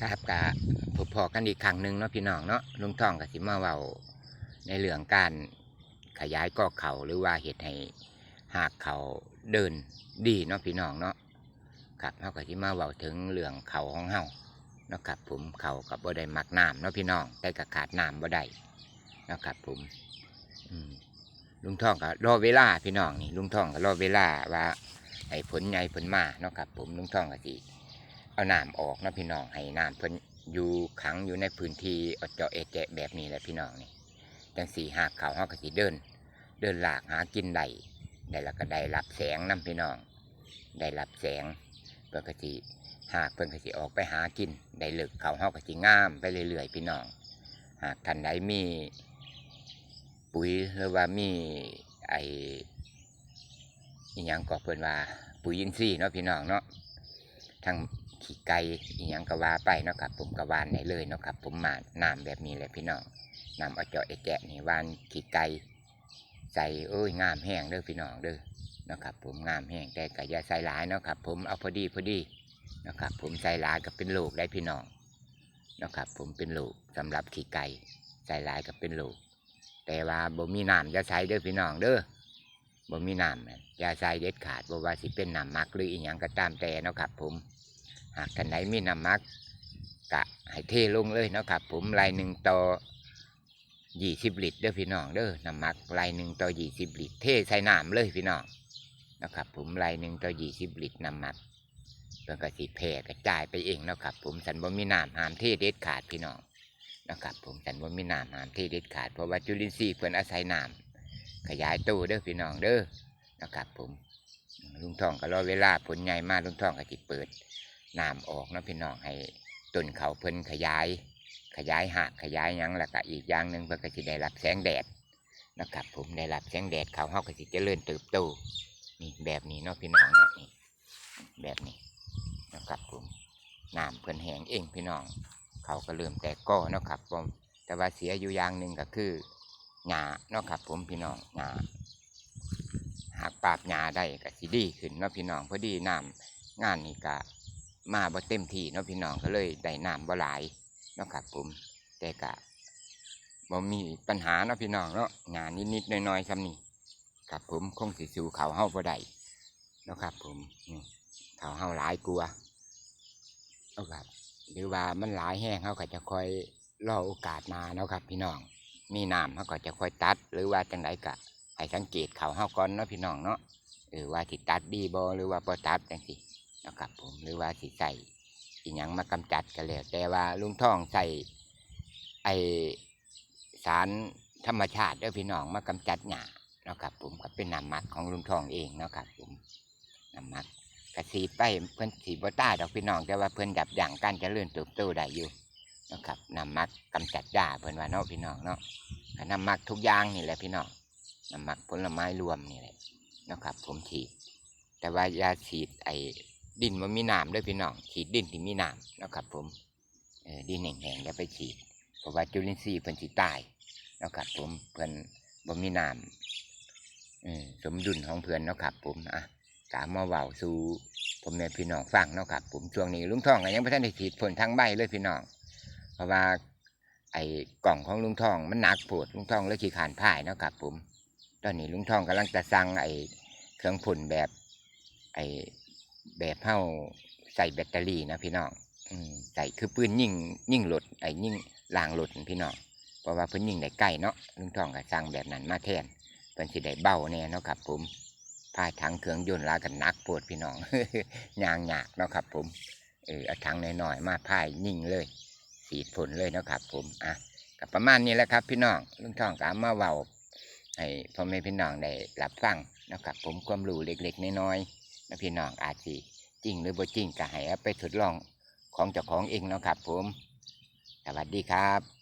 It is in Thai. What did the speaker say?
ครับกะพบพอกันอีกครั้งหนึ่งเนาะพี่น้องเนาะลุงทองกับสิมาเว้าในเรื่องการขยายกอกเขาหรือว่าเห็ดให้หากเขาเดินดีเนาะพี่น้องเนาะครับเฮาก็สิมาเว้าถึงเรื่องเขาของเฮาเนาะครับผมเขากับบ่ได้มักน้ำเนาะพี่น้องแต่ก็ขาดน้ำบ่ได้เนาะครับผมอืมลุงทองก็รอเวลาพี่น้องนี่ลุงทองก็รอเวลาว่าให้ผลใหญ่ผลมาเนาะครับผมลุงทองก็สิ เอาน้ำออกนะพี่น้องให้น้ำเพิ่นอยู่ขังอยู่ในพื้นที่อเจาะเอะแจะแบบนี้แหละพี่น้องนี่จังสีหากเขาเฮาก็สิเดิน เดินหลากหากินได้ได้แล้วก็ได้รับแสงนํพี่น้อง ได้รับแสงเพิ่นก็สิหากเพิ่นกสิออกไปหากินได้เลิกเขาเฮาก็สิงามไปเรื่อยๆพี่น้อง หากท่านใดมี ปุ๋ยหรือว่ามีไออีหยังก็เพิ่นว่าปุ๋ยอินทรีย์เนาะพี่น้องเนาะทั้ง ขี่ไก่อีหยังก็ว่าไปเนาะครับผมก็วานได้เลยเนาะครับผมมาน้ำแบบนี้แหละพี่น้องน้ำเอาเจาะไอ้แจะนี่วานขี่ไก่ใส่เอ้ยงามแห้งเด้อพี่น้องเด้อเนาะครับผมงามแห้งแต่ก็อย่าใส่หลายเนาะครับผมเอาพอดีพอดีเนาะครับผมใส่หลายก็เป็นลูกได้พี่น้องเนาะครับผมเป็นลูกสำหรับขี่ไก่ใส่หลายก็เป็นลูกแต่ว่าบ่มีน้ำอย่าใส่เด้อพี่น้องเด้อบ่มีน้ำน่ะอย่าใส่เด็ดขาดบ่ว่าสิเป็นน้ำมักหรืออีหยังก็ตามแต่เนาะครับผม หากท่านไหนมีน้ำมักกะให้เทลงเลยนะครับผมลายหนึ่งต่อยี่สิบลิตรเด้อพี่น้องเด้อน้ำมักลายหนึ่งต่อยี่สิบลิตรเทใส่น้ำเลยพี่น้องนะครับผมลายหนึ่งต่อยี่สิบลิตรน้ำมักเพื่อกสิแผ่กระจายไปเองนะครับผมสันบ่มีน้ำหามเทเด็ดขาดพี่น้องนะครับผมสันบ่มีน้ำหามเทเด็ดขาดเพราะว่าจุลินทรีย์เพื่อนอาศัยน้ำขยายตู้เด้อพี่น้องเด้อนะครับผมลุงทองก็รอเวลาผลใหญ่มากลุงทองก็จิเปิด น้ำออกนาะพี่น้องให้ต้นเขาเพิ่นขยาย ขยายหักขยายยังแล้วก็อีกอย่างหนึ่งเพิ่นก็สิได้รับแสงแดดนะครับ ผมได้รับแสงแดดเขาเฮาก็สิเจริญเติบโตนี่แบบนี้เนาะพี่น้องเนาะนี่แบบนี้นะครับผมน้ำเพิ่นแห้งเองพี่น้อง เขาก็เริ่มแตกก้อนะครับผมแต่ว่าเสียอยู่อย่างหนึ่งก็คือหญ้าเนาะครับผมพี่น้องหญ้าหากปราบหญ้าได้ก็สิดีขึ้นเนาะพี่น้องพอดีน้ำงานนี่ก็ มาบ่เต็มที่เนาะพี่น้องก็เลยได้น้ำบ่หลายเนาะครับผมแต่กะบ่มีปัญหาเนาะพี่น้องเนาะงานนิดๆน้อยๆซ้ำนี่ครับผมคงสิสูเขาเฮาบ่ได้เนาะครับผมนี่เขาเฮาหลายกลัวเอาครับหรือว่ามันหลายแห้งเฮาก็จะคอยรอโอกาสมาเนาะครับ พี่น้อง มีน้ำเฮาก็จะคอยตัด หรือว่าจังไดก็ให้สังเกตเขาเฮาก่อนเนาะพี่น้องเนาะเออว่าสิตัดดีบ่หรือว่าบ่ตัดจังซี่ นะครับผมหรือว่าสิใส่อีหยังมากำจัดกันแล้วแต่ว่าลุงท่องใส่ไอสารธรรมชาติเด้อพี่น้องมากำจัดหญ้านะครับผมก็เป็นน้ำหมักของลุงท่องเองนะครับผมน้ำหมักกระสีไปเพิ่อนสีบต้าดอกพี่น้องแต่ว่าเพิ่อนดับอยั้งการเจริญเติบโตได้อยู่นะครับน้ำมักกำจัดหญ้าเพิ่อนว่าเนาะพี่น้องเนาะน้ำมักทุกอย่างนี่แหละพี่น้องน้ำมักผลไม้รวมนี่แหละนะครับผมฉีดแต่ว่ายาฉีดไอ ดินมันมีน้ำด้วยพี่น้องฉีดดินที่มีน้ำนะครับ ผมดินแห้งๆอย่าไปฉีดเพราะว่าจุลินทรีย์เพิ่นสิตายนะครับ ผมเพิ่นบ่มีน้ำสมดุลของเพิ่นนะครับ ผมอะกามมาเว้าสู่ผมแม่พี่น้องฟังนะครับ ผมช่วงนี้ลุงทองก็ยังบ่ทันได้ฉีดพ่นทางใบเลยพี่น้อง เพราะว่าไอ้กล่องของลุงทองมันหนักโพดลุงทองเลยขี้ขานพ่ายนะครับ ผม ตอนนี้ลุงทองกำลังจะสั่งไอ้เครื่องพ่นแบบ ไอ้ แบบเฮาใส่แบตเตอรี่นะพี่น้องอืมใส่คือปืนยิงยิงรถไอ้ยิงลางรถพี่น้องเพราะว่าเพิ่นยิงได้ใกล้เนาะลุงทองก็สั่งแบบนั้นมาแทนเพิ่นสิได้เบาแน่เนาะครับผมพายถังเครื่องยนต์ลากันนักปวดพี่น้องยางหยากเนาะครับผมเออเอาถังน้อยๆมาพายยิงเลยสีดผลเลยเนาะครับผมอะก็ประมาณนี้แหละครับ พี่น้องลุงทองก็มาเว้าให้พ่อแม่พี่น้องได้รับฟังเนาะครับผมความรู้เล็กๆน้อยๆ นะพี่น้องอาจสิจริงหรือบ่จริงก็ให้ไปทดลองของเจ้าของเองเนาะครับ ผม สวัสดีครับ